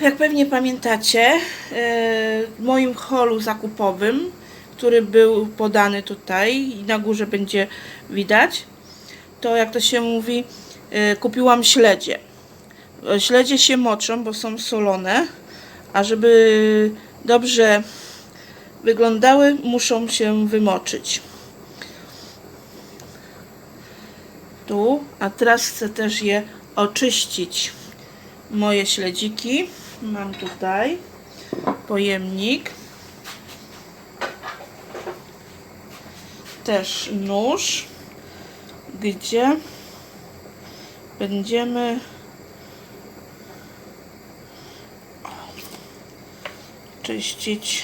Jak pewnie pamiętacie, e, w moim holu zakupowym, który był podany tutaj i na górze będzie widać, to jak to się mówi, e, kupiłam śledzie. E, Śledzie się moczą, bo są solone, a żeby dobrze wyglądały, muszą się wymoczyć. Tu, a teraz chcę też je oczyścić. Moje śledziki mam tutaj pojemnik, też nóż, gdzie będziemy czyścić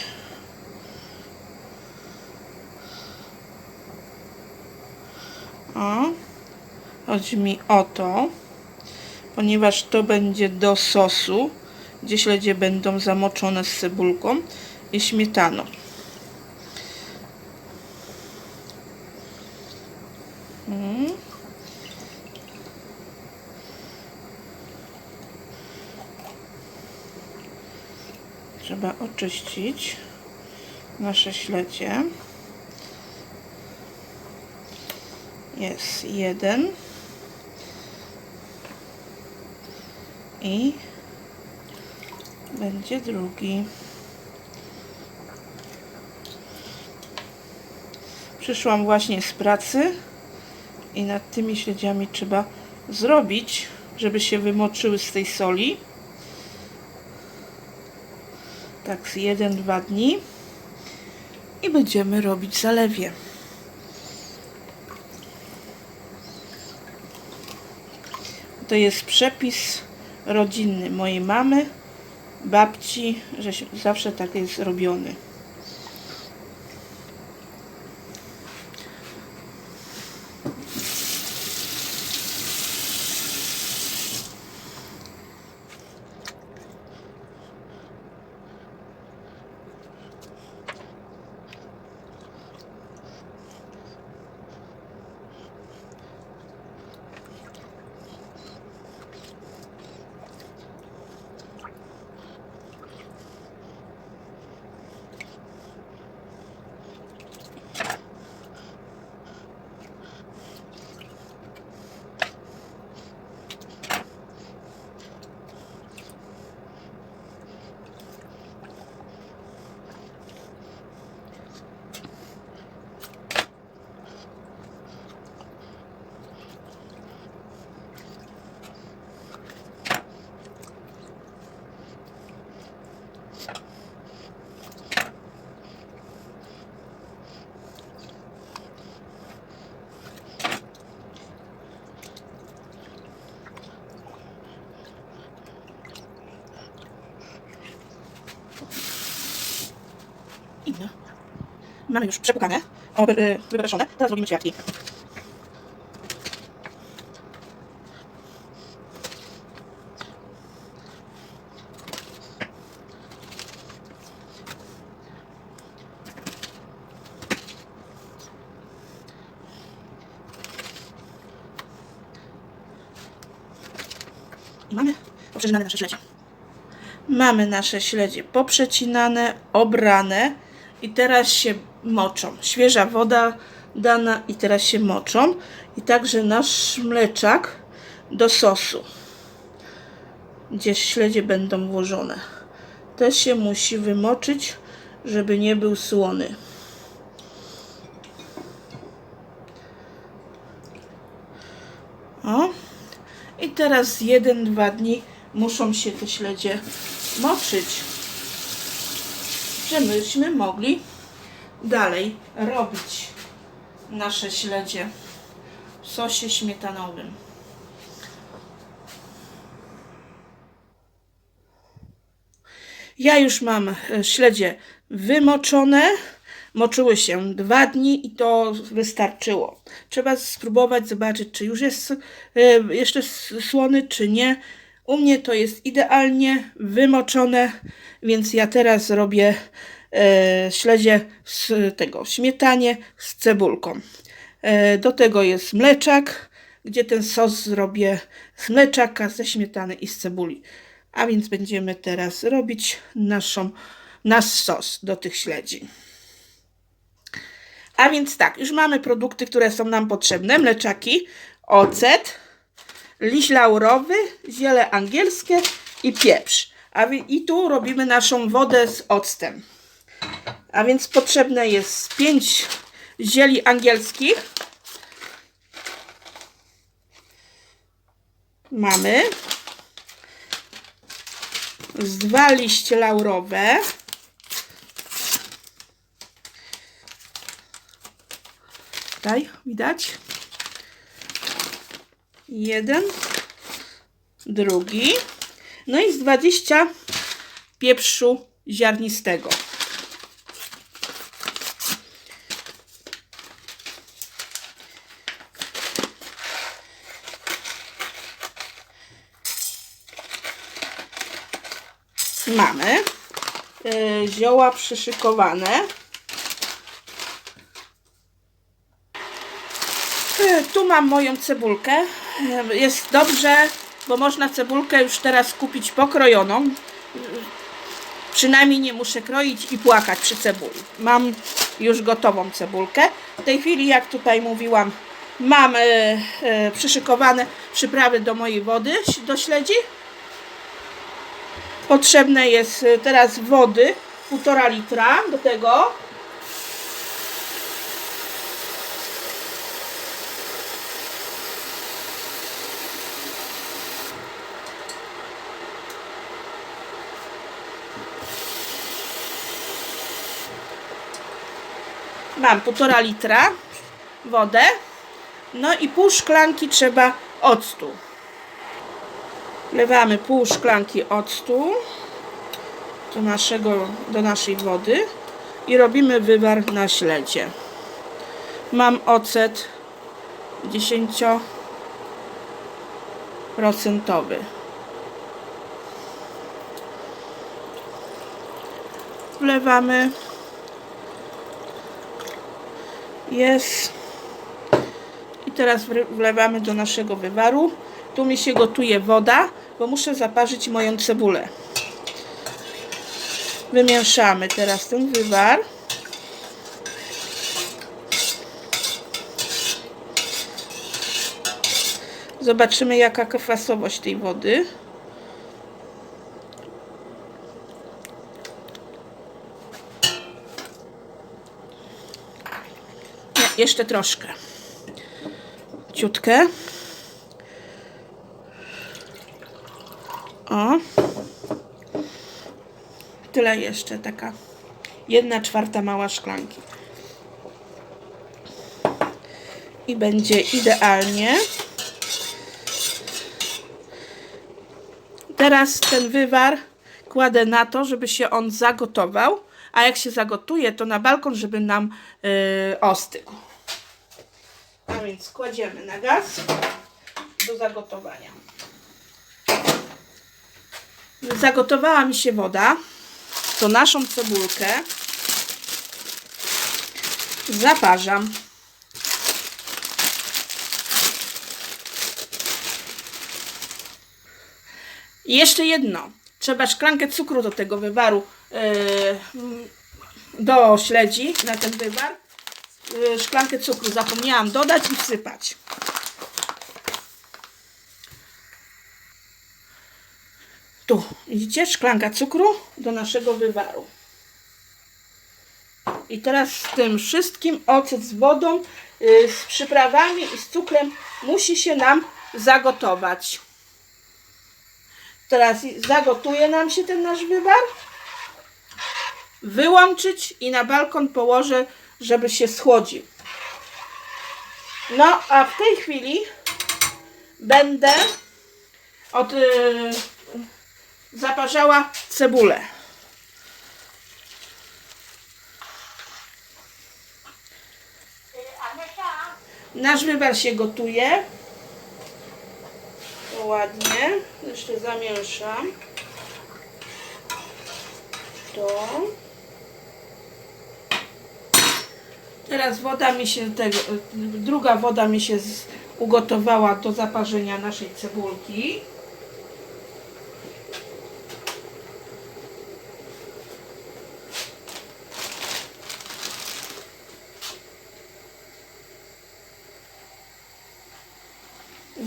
o chodzi mi o to ponieważ to będzie do sosu gdzie śledzie będą zamoczone z cebulką i śmietaną Mm. Trzeba oczyścić nasze śledzie. Jest jeden. I będzie drugi. Przyszłam właśnie z pracy i nad tymi śledziami trzeba zrobić, żeby się wymoczyły z tej soli. Tak z 1-2 dni i będziemy robić zalewie. To jest przepis rodzinny mojej mamy, babci, że zawsze tak jest robiony. I no. Mamy już przepukane, o, wypeszone. Teraz robimy ćwiartki. I mamy poprzecinane nasze śledzie. Mamy nasze śledzie poprzecinane, obrane i teraz się moczą. Świeża woda dana i teraz się moczą. I także nasz mleczak do sosu, gdzie śledzie będą włożone. Też się musi wymoczyć, żeby nie był słony. O. I teraz 1-2 dni muszą się te śledzie moczyć, żebyśmy mogli dalej robić nasze śledzie w sosie śmietanowym. Ja już mam e, śledzie wymoczone. Moczyły się dwa dni i to wystarczyło. Trzeba spróbować, zobaczyć, czy już jest e, jeszcze słony, czy nie. U mnie to jest idealnie wymoczone, więc ja teraz robię e, śledzie z tego śmietanie z cebulką. E, do tego jest mleczak, gdzie ten sos zrobię z mleczaka, ze śmietany i z cebuli. A więc będziemy teraz robić naszą, nasz sos do tych śledzi. A więc tak, już mamy produkty, które są nam potrzebne. Mleczaki, ocet, liść laurowy, ziele angielskie i pieprz. A i tu robimy naszą wodę z octem. A więc potrzebne jest 5 zieli angielskich. Mamy z dwa liście laurowe. Tutaj widać. Jeden, drugi. No i z 20 pieprzu ziarnistego. Mamy y, zioła przyszykowane. Y, Tu mam moją cebulkę. Jest dobrze, bo można cebulkę już teraz kupić pokrojoną. Przynajmniej nie muszę kroić i płakać przy cebuli. Mam już gotową cebulkę. W tej chwili, jak tutaj mówiłam, mam y, y, przyszykowane przyprawy do mojej wody, do śledzi. Potrzebne jest y, teraz wody, półtora litra do tego. Mam półtora litra wodę. No i pół szklanki trzeba octu. Wlewamy pół szklanki octu do, naszego, do naszej wody i robimy wywar na śledzie. Mam ocet 10% Wlewamy. Jest. I teraz wlewamy do naszego wywaru. Tu mi się gotuje woda, bo muszę zaparzyć moją cebulę. Wymieszamy teraz ten wywar. Zobaczymy jaka kwasowość tej wody. Jeszcze troszkę. Ciutkę. O. Tyle jeszcze, taka jedna czwarta mała szklanki. I będzie idealnie. Teraz ten wywar kładę na to, żeby się on zagotował. A jak się zagotuje, to na balkon, żeby nam yy, ostygł. Więc kładziemy na gaz do zagotowania. Zagotowała mi się woda. To naszą cebulkę zaparzam. I jeszcze jedno. Trzeba szklankę cukru do tego wywaru, yy, do śledzi, na ten wywar. Yy, szklankę cukru zapomniałam dodać i wsypać. Tu, widzicie, szklanka cukru do naszego wywaru. I teraz z tym wszystkim ocet z wodą, yy, z przyprawami i z cukrem musi się nam zagotować. Teraz zagotuje nam się ten nasz wywar. Wyłączyć i na balkon położę, żeby się schłodził. No, a w tej chwili będę od, yy, zaparzała cebulę. Nasz wywar się gotuje. Ładnie. Jeszcze zamieszam. To. Teraz woda mi się, tego, druga woda mi się ugotowała do zaparzenia naszej cebulki.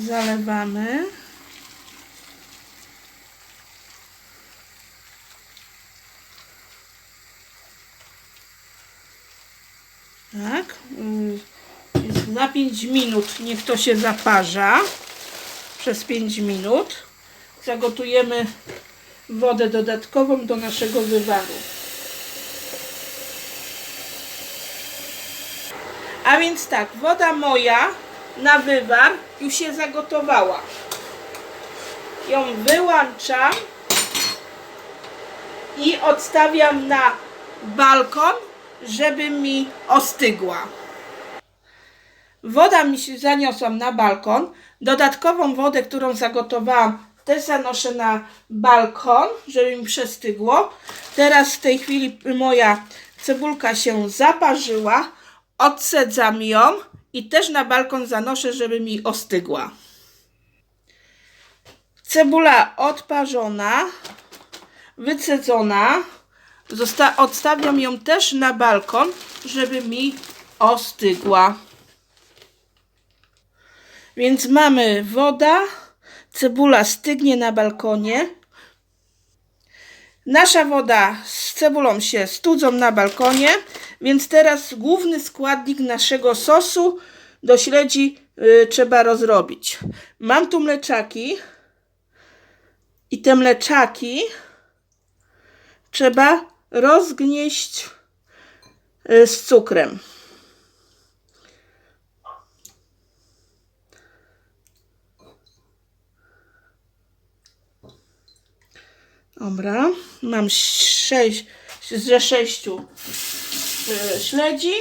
Zalewamy. Na 5 minut niech to się zaparza. Przez 5 minut. Zagotujemy wodę dodatkową do naszego wywaru. A więc tak, woda moja na wywar już się zagotowała. Ją wyłączam i odstawiam na balkon, żeby mi ostygła. Woda mi się zaniosłam na balkon. Dodatkową wodę, którą zagotowałam, też zanoszę na balkon, żeby mi przestygło. Teraz w tej chwili moja cebulka się zaparzyła. Odsedzam ją i też na balkon zanoszę, żeby mi ostygła. Cebula odparzona, wycedzona. Zosta- odstawiam ją też na balkon, żeby mi ostygła. Więc mamy woda, cebula stygnie na balkonie. Nasza woda z cebulą się studzą na balkonie, więc teraz główny składnik naszego sosu do śledzi y, trzeba rozrobić. Mam tu mleczaki i te mleczaki trzeba rozgnieść y, z cukrem. Dobra, mam sześć, ze sześciu y, śledzi.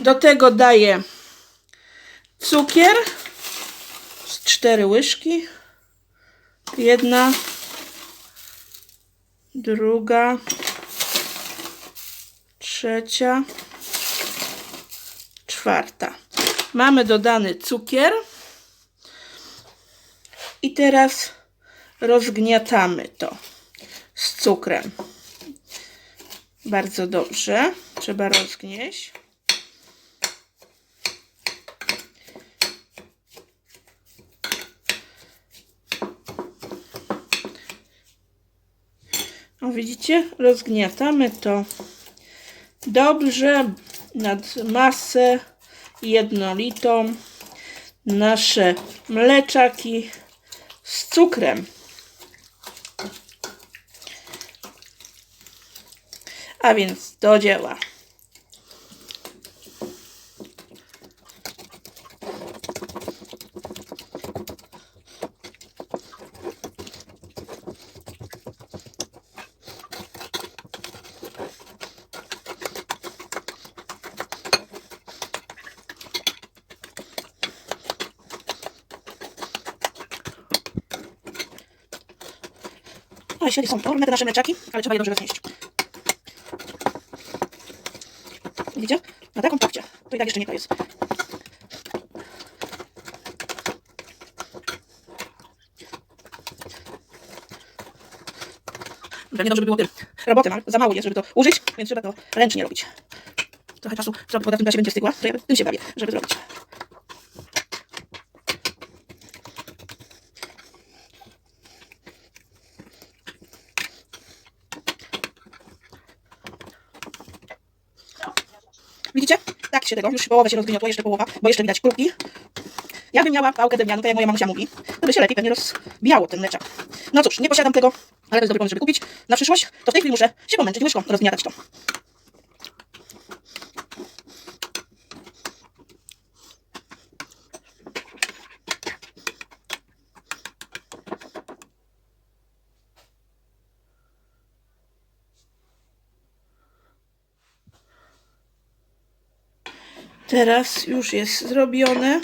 Do tego daję cukier z cztery łyżki. Jedna, druga, trzecia, czwarta. Mamy dodany cukier. I teraz rozgniatamy to z cukrem. Bardzo dobrze. Trzeba rozgnieść. O, widzicie? Rozgniatamy to dobrze nad masę jednolitą. Nasze mleczaki z cukrem. A więc do dzieła. O, śledzie są formy te nasze mleczaki, ale trzeba je dobrze roznieść. Widzicie? Na taką pachcie. To i tak jeszcze nie to jest. Pewnie dobrze by było tyle. Roboty mam, za mało jest, żeby to użyć, więc trzeba to ręcznie robić. Trochę czasu, trzeba woda w tym czasie będzie stygła, to ja tym się bawię, żeby zrobić. Widzicie? Tak się tego, już połowa się rozgniotła, jeszcze połowa, bo jeszcze widać krupki. Jakbym miała pałkę drewnianą, tak jak moja mamusia mówi, to by się lepiej pewnie rozbijało ten mleczak. No cóż, nie posiadam tego, ale to jest dobry pomysł, żeby kupić na przyszłość, to w tej chwili muszę się pomęczyć łyżką, rozgniatać to. Teraz już jest zrobione,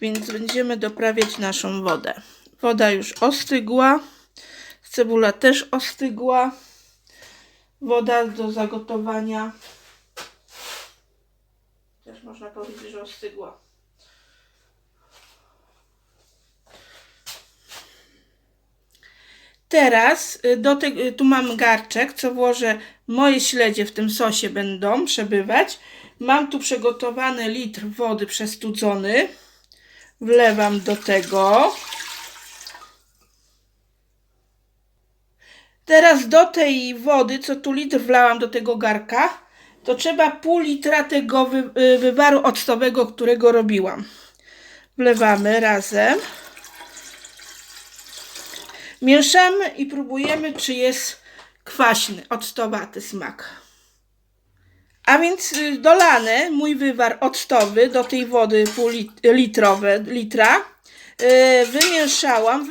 więc będziemy doprawiać naszą wodę. Woda już ostygła, cebula też ostygła. Woda do zagotowania też można powiedzieć, że ostygła. Teraz y, do te, y, tu mam garczek, co włożę moje śledzie w tym sosie będą przebywać. Mam tu przygotowany litr wody przestudzony. Wlewam do tego. Teraz do tej wody, co tu litr wlałam do tego garka, to trzeba pół litra tego wy, y, wywaru octowego, którego robiłam. Wlewamy razem. Mieszamy i próbujemy, czy jest kwaśny, octowaty smak. A więc y, dolane mój wywar octowy do tej wody pół lit- litrowe, litra. y, Wymieszałam,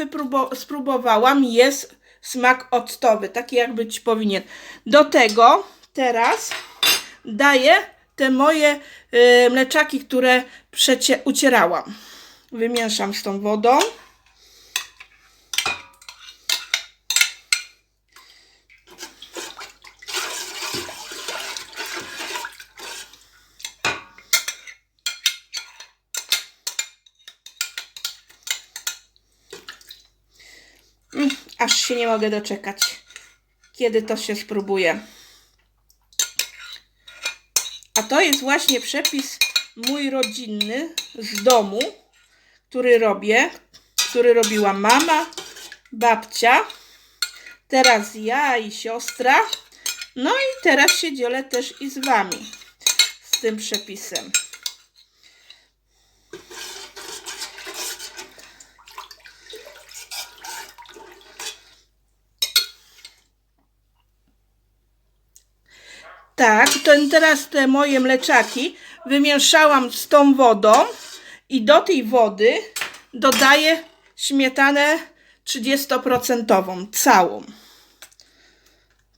spróbowałam, jest smak octowy, taki jak być powinien. Do tego teraz daję te moje y, mleczaki, które ucierałam. Wymieszam z tą wodą. Mm, aż się nie mogę doczekać, kiedy to się spróbuje. A to jest właśnie przepis mój rodzinny z domu, który robię, który robiła mama, babcia, teraz ja i siostra. No i teraz się dzielę też i z wami z tym przepisem. Tak, to teraz te moje mleczaki wymieszałam z tą wodą i do tej wody dodaję śmietanę 30% całą.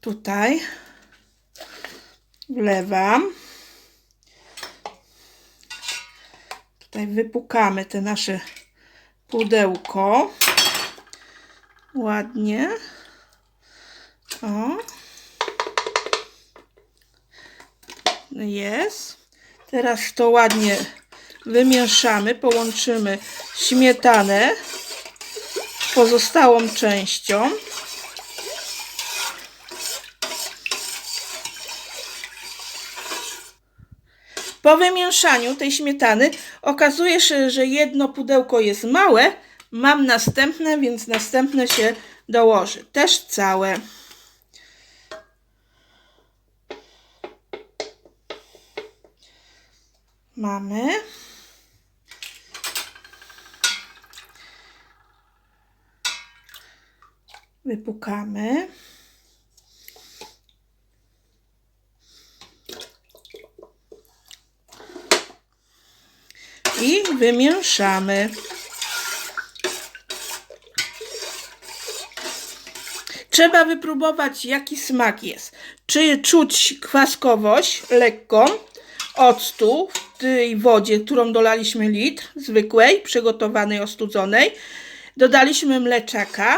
Tutaj wlewam. Tutaj wypukamy te nasze pudełko. Ładnie. O. Jest. Teraz to ładnie wymieszamy, połączymy śmietanę z pozostałą częścią. Po wymieszaniu tej śmietany okazuje się, że jedno pudełko jest małe. Mam następne, więc następne się dołoży. Też całe. Mamy. Wypukamy. I wymieszamy. Trzeba wypróbować, jaki smak jest. Czy czuć kwaskowość lekką octu tej wodzie, którą dolaliśmy litr, zwykłej, przygotowanej, ostudzonej. Dodaliśmy mleczaka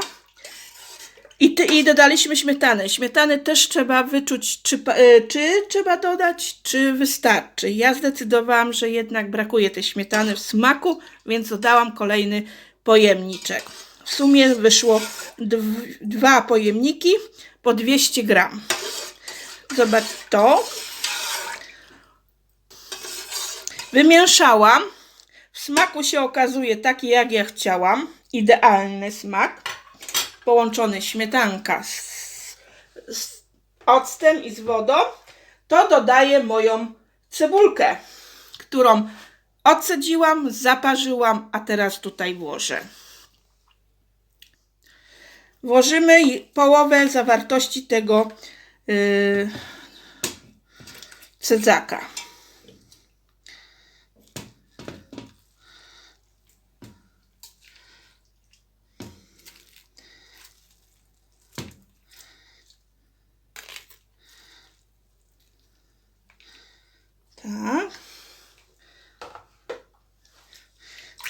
i, ty, i dodaliśmy śmietanę. Śmietanę też trzeba wyczuć, czy, e, czy trzeba dodać, czy wystarczy. Ja zdecydowałam, że jednak brakuje tej śmietany w smaku, więc dodałam kolejny pojemniczek. W sumie wyszło dw- dwa pojemniki po 200 gram. Zobacz to. Wymieszałam. W smaku się okazuje taki, jak ja chciałam. Idealny smak. Połączony śmietanka z, z octem i z wodą. To dodaję moją cebulkę, którą odcedziłam, zaparzyłam, a teraz tutaj włożę. Włożymy połowę zawartości tego yy, cedzaka. Tak.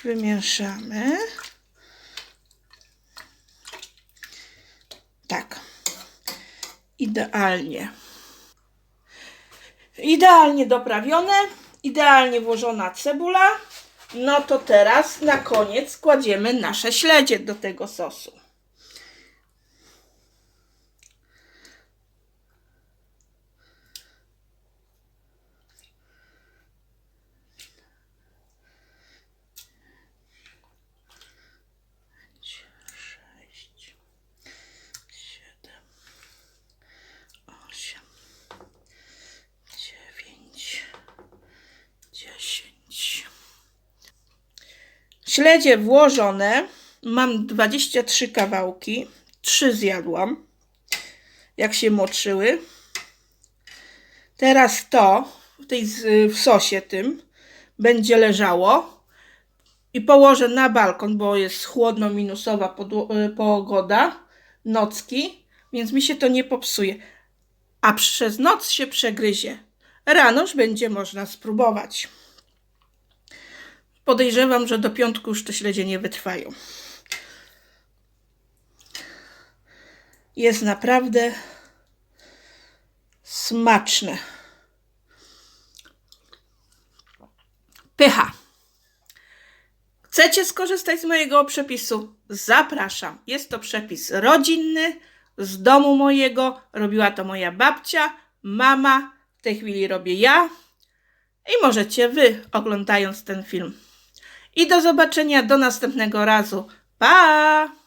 Wymieszamy. Tak. Idealnie. Idealnie doprawione, idealnie włożona cebula. No to teraz na koniec kładziemy nasze śledzie do tego sosu. Śledzie włożone. Mam 23 kawałki. 3 zjadłam. Jak się moczyły. Teraz to w, tej, w sosie tym będzie leżało. I położę na balkon, bo jest chłodno minusowa y, pogoda. Nocki. Więc mi się to nie popsuje. A przez noc się przegryzie. Rano już będzie można spróbować. Podejrzewam, że do piątku już te śledzie nie wytrwają. Jest naprawdę smaczne. Pycha. Chcecie skorzystać z mojego przepisu? Zapraszam. Jest to przepis rodzinny z domu mojego. Robiła to moja babcia, mama. W tej chwili robię ja. I możecie wy, oglądając ten film. I do zobaczenia do następnego razu. Pa!